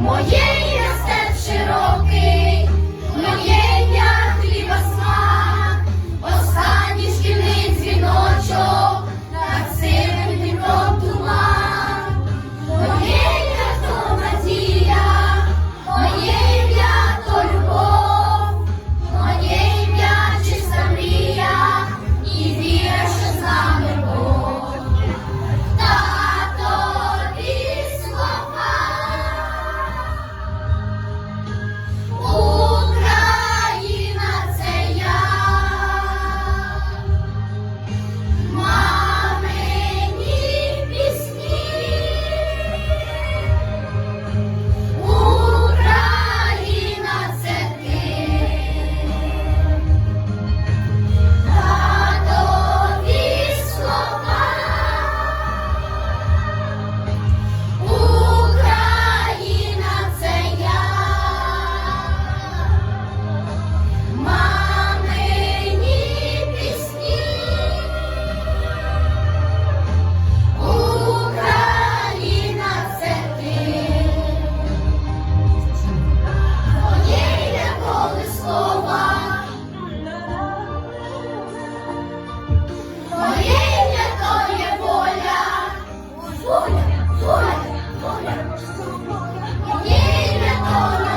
莫言。воля, воля, воля, воля.